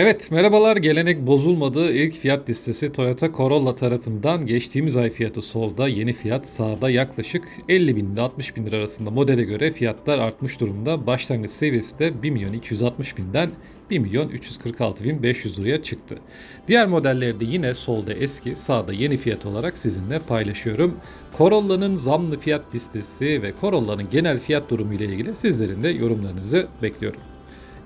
Evet, merhabalar. Gelenek bozulmadı. İlk fiyat listesi Toyota Corolla tarafından geçtiğimiz ay fiyatı solda, yeni fiyat sağda yaklaşık 50 bin ile 60 bin lira arasında modele göre fiyatlar artmış durumda. Başlangıç seviyesi de 1 milyon 260 binden 1 milyon 346 bin 500 liraya çıktı. Diğer modelleri de yine solda eski, sağda yeni fiyat olarak sizinle paylaşıyorum. Corolla'nın zamlı fiyat listesi ve Corolla'nın genel fiyat durumu ile ilgili sizlerin de yorumlarınızı bekliyorum.